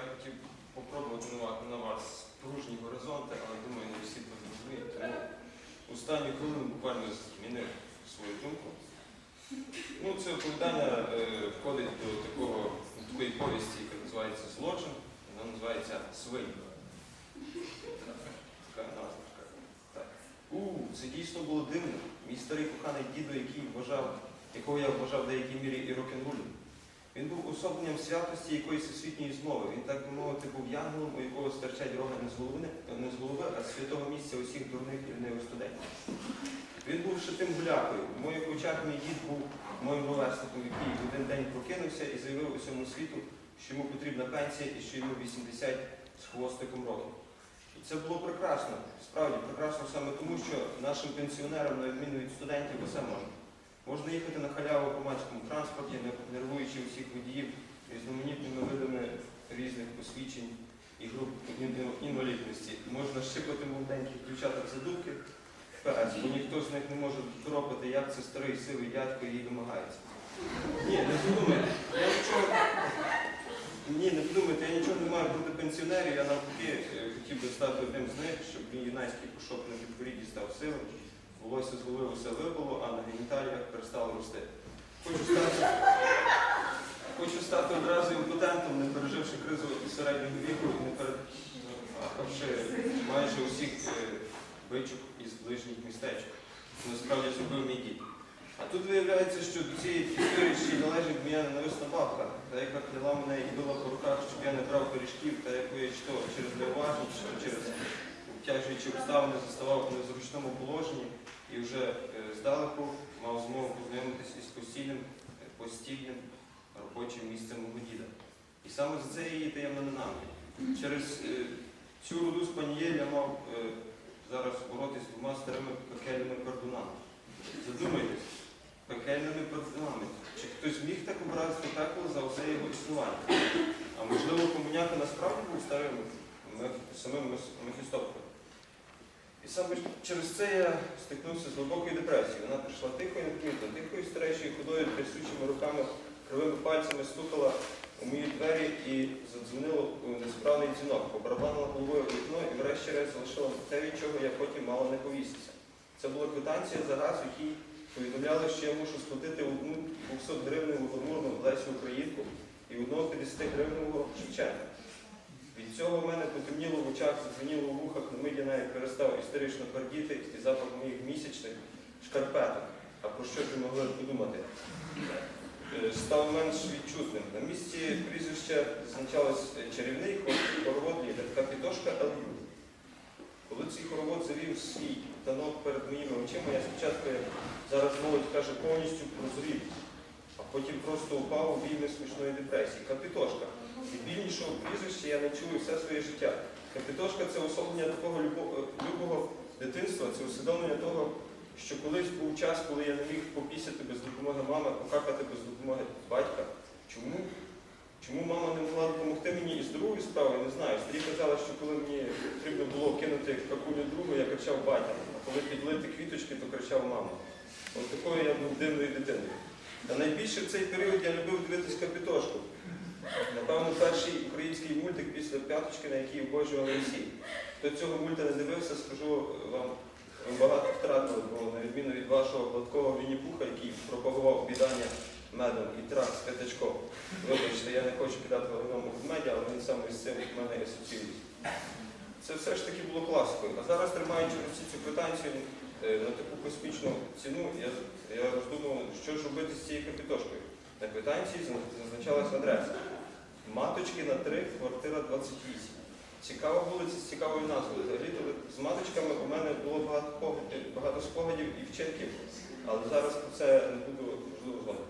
я хотів попробувати на вас пружні горизонти, але думаю, не всі це зрозуміють. Тому останню хвилину буквально змінив свою думку. Ну, це оповідання е, входить до такого, до такої повісті, яка називається Злочин. Вона називається Свинь. Така назва. Так. У, це дійсно було дивно. Мій старий коханий дідо, який вважав, якого я вважав в деякій мірі і рок-н-ролем. Він був особленням святості якоїсь всесвітньої змови. Він, так би мовити, був янголом, у якого стирчать рога не з голови, не з голови, а з святого місця усіх дурних і лінивих студентів. Він був ще тим гулякою. В моїх очах мій дід був моїм ровесником, який в один день прокинувся і заявив усьому світу, що йому потрібна пенсія і що йому 80 з хвостиком років. І це було прекрасно, справді прекрасно саме тому, що нашим пенсіонерам, на відміну від студентів, усе можна. Можна їхати на халяву в громадському транспорті, нервуючи усіх водіїв різноманітними видами різних посвідчень і груп інвалідності. Можна щипати молоденьких дівчаток за дубки, ПС, бо ніхто з них не може доропати, як це старий сивий дядько їй домагається. Ні, не подумайте. Я нічого, ні, не подумайте, я нічого не маю проти пенсіонерів, я навпаки е, хотів би стати одним з них, щоб мій юнацький пушок на підборідді став силим, волосся з голови усе випало, а на геніталіях перестало рости. Хочу стати, хочу стати одразу імпотентом, не переживши кризу середнього віку не перехавши майже усіх е, бичок із ближніх містечок. Насправді зробив мій дід. А тут виявляється, що до цієї історії ще належить моя ненависна бабка, та яка кляла мене і била по руках, щоб я не брав пиріжків, та якої чи то через неуважність, чи через обтяжуючі обставини заставав у незручному положенні і вже е, здалеку мав змогу познайомитися із постійним, постійним робочим місцем мого діда. І саме за це її таємно ненавидів. Через е, цю руду спанієль я мав е, зараз боротися з двома старими пекельними кордонами. Задумайтесь, пекельними кордонами. Чи хтось міг так образити пекло за усе його існування? А можливо, комуняка насправді був старим самим Меф- Мефістофелем? І саме через це я стикнувся з глибокою депресією. Вона прийшла тихо і тихою старечою ходою, трясучими руками, кривими пальцями стукала у мої двері і задзвонила у несправний дзвінок, побарабанила головою у вікно і врешті-решт залишила те, від чого я потім мало не повісився. Це була квитанція за газ, в якій повідомляли, що я мушу сплатити одну 200 гривневу гламурну Лесю Українку і одного 50 гривневого Шевченка. Від цього в мене потемніло в очах, задзвеніло в вухах, на миді навіть перестав істерично пердіти і запах моїх місячних шкарпеток. А про що ж ви могли подумати? Е, Став менш відчутним. На місці прізвища зазначалось е, чарівний хор- хоровод лідер Капітошка Ел'ю. Коли цей хоровод завів свій танок перед моїми очима, я спочатку, як зараз молодь каже, повністю прозрів, потім просто упав у війни смішної депресії. Капітошка. Від більнішого прізвища я не чую все своє життя. Капітошка це особлення такого любого дитинства, це усвідомлення того, що колись був час, коли я не міг попісяти без допомоги мами, покакати без допомоги батька. Чому? Чому мама не могла допомогти мені із другою справою, не знаю. Старі казали, що коли мені потрібно було кинути какулю другу, я кричав батя, а коли підлити квіточки, то кричав мама. От такою я був дивною дитиною. Та найбільше в цей період я любив дивитись капітошку. Напевно, перший український мультик після п'яточки, на який обожнювали всі. Хто цього мульта не дивився, скажу вам, ви багато втратили, бо на відміну від вашого гладкого Вінні-Пуха, який пропагував обідання медом і трах з п'ятачком. Вибачте, я не хочу кидати головному в меді, але він саме з цим в мене асоціюється. Це все ж таки було класикою. А зараз, тримаючи в руці цю квитанцію на таку космічну ціну, я, я роздумував, що ж робити з цією капітошкою. На квитанції зазначалась адреса. Маточки на 3, квартира 28. Цікава вулиця з цікавою назвою. Взагалі з маточками у мене було багато, погад- багато спогадів і вчинків, але зараз про це не буду можливо згодом.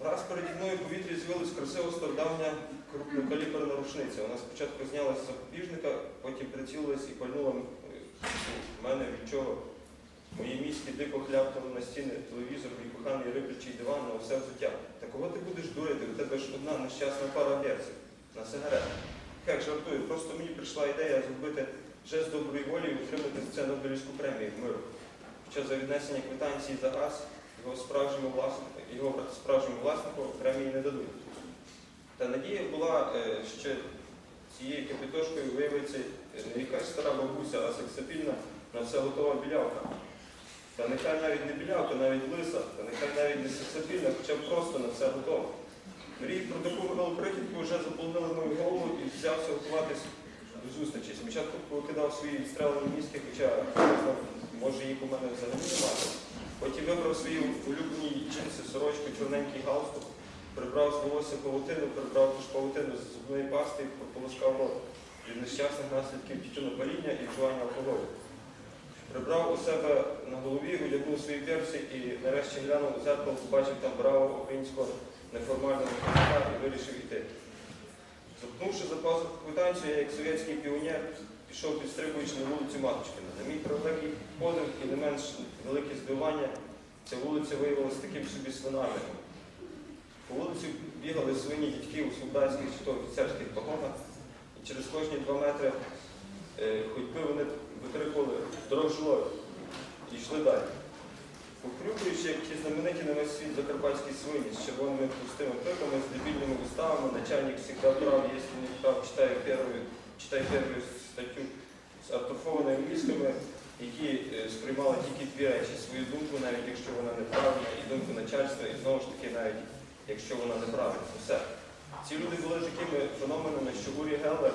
Враз переді мною в повітрі з'явилась красиво стародавня крупнокаліберна рушниця. Вона спочатку знялася з запобіжника, потім прицілилась і пальнула в мене від чого. Мої мізки дико хляпнули на стіни телевізор, мій коханий риплячий диван на усе взуття. Та кого ти будеш дурити? У тебе ж одна нещасна пара берців на сигаретах. Як жартую, просто мені прийшла ідея зробити жест доброї волі і отримати за це Нобелівську премію в миру. Хоча за віднесення квитанції за газ його справжньому власнику, його справжньому власнику премії не дадуть. Та надія була, е, що цією капітошкою виявиться е, не якась стара бабуся, а сексапільна на все готова білявка. Та нехай навіть не білявка, навіть лиса, та нехай навіть не сексапільна, хоча б просто на все готова. Мрії про таку минулу вже заповнили мою голову і взявся готуватись до зустрічі. Спочатку покидав свої відстрелені мізки, хоча може їх у мене взагалі немає. Потім вибрав свої улюблені джинси, сорочку, чорненький галстук, прибрав з волосся павутину, прибрав ту ж павутину з зубної пасти і полоскав рот від нещасних наслідків тютюнопаління і вживання алкоголю. Прибрав у себе на голові, одягнув свої перці і нарешті глянув у зеркало, побачив там бравого українського неформального чоловіка і вирішив іти. Запнувши за квитанцію, я як совєтський піонер пішов підстрибуючи на вулицю Матушкина. На мій превеликий подив і не менш велике здивування, ця вулиця виявилася таким собі свинарником. По вулиці бігали свині дітки у солдатських чи то офіцерських погонах, і через кожні два метри е, ходьби вони викрикували «Здоров жилой!» і йшли далі. Покрюкуючи, як ті знамениті на весь світ закарпатські свині з червоними пустими пиками, з дебільними уставами, начальник всегда прав, якщо не прав, читає першу, читає першу статтю з атрофованими мізками, які е, сприймали тільки дві речі, свою думку, навіть якщо вона неправильна, і думку начальства, і знову ж таки навіть якщо вона неправильна. Все. Ці люди були такими феноменами, що Урі Геллер,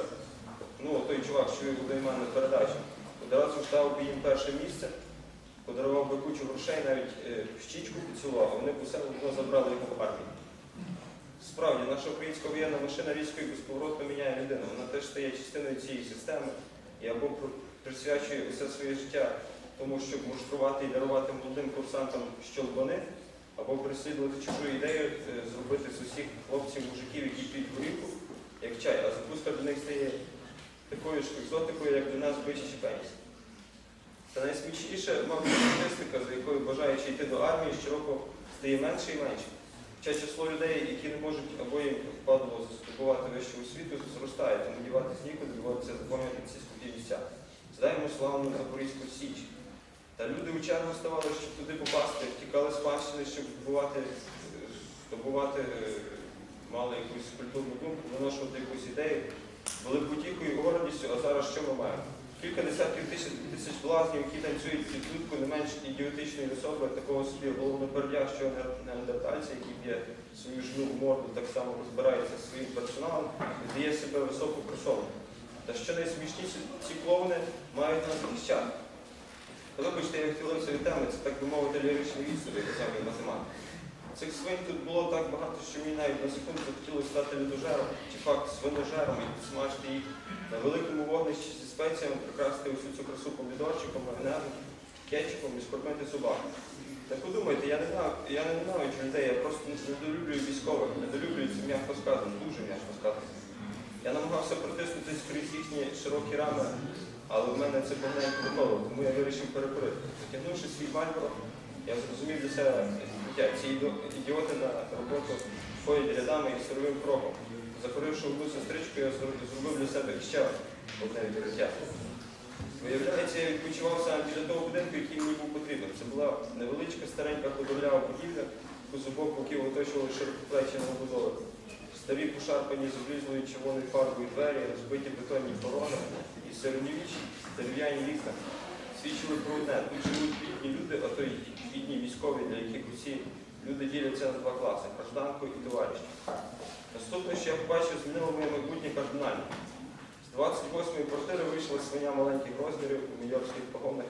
ну той чувак, що вів мене передачу, одразу ж дав би їм перше місце, подарував би кучу грошей, навіть е, щічку поцілував, а вони б усе одно забрали його в армію. Справді, наша українська воєнна машина і безповоротно міняє людину. Вона теж стає частиною цієї системи і або присвячує усе своє життя тому, щоб муштрувати і дарувати молодим курсантам щолбани, або переслідувати чужу ідею, е, зробити з усіх хлопців, мужиків, які п'ють горілку, як чай, а закуска для них стає такою ж екзотикою, як для нас бичі чи пеніс. Та найсмішніше, мабуть, статистика, за якою бажаючи йти до армії, щороку стає менше і менше. Хоча число людей, які не можуть або їм впадло здобувати вищу освіту, зростає, тому діватись нікуди, доводиться заповнювати ці скупі місця. Здаємо славну Запорізьку Січ. Та люди у чергу ставали, щоб туди попасти, втікали з панщини, щоб здобувати, е, здобувати, е, мали якусь культурну думку, виношувати якусь ідею, були потіхою і гордістю, а зараз що ми маємо? Кілька десятків тисяч, тисяч блазнів, які танцюють під дудку не менш ідіотичної особи, такого собі головнопердящого неандертальця, який б'є свою жну в морду, так само розбирається зі своїм персоналом і дає себе високу персону. Та що найсмішніше, ці клоуни мають нас захищати. Вибачте, я відхилився від теми, це так би мовити ліричний відступ, як мій математик. Цих свинь тут було так багато, що мені навіть на секунду захотілося стати людожером, чи факт свиножером і підсмажити їх на великому вогнищі зі спеціями, прикрасити усю цю красу помідорчиком, майонезом, кетчупом і скормити собак. Та подумайте, я не знаю, я не ненавиджу людей, я просто недолюблюю військових, недолюблюю це м'яко сказано, дуже м'яко сказано. Я намагався протиснутися крізь їхні широкі рами, але в мене це повненько виходило, тому я вирішив перекурити. Затягнувши свій мальборо, я зрозумів для себе життя. Ці ідіоти на роботу ходять рядами і сировим кроком. Закуривши одну сестричку, я зробив для себе ще одне відкриття. Виявляється, я відпочивав саме біля того будинку, який мені був потрібен. Це була невеличка старенька худоблява будівля, яку з обох боків оточували широкоплечі новобудови. Старі пошарпані з облізлою червоною фарбою двері, розбиті бетонні пороги і середньовічні дерев'яні вікна свідчили про одне. Тут живуть бідні люди, а то й бідні військові, для яких усі люди діляться на два класи гражданку і товариш. Наступне, що я побачив, змінило моє майбутнє кардинально. З 28-ї квартири вийшла свиня маленьких розмірів у нью-йоркських погонах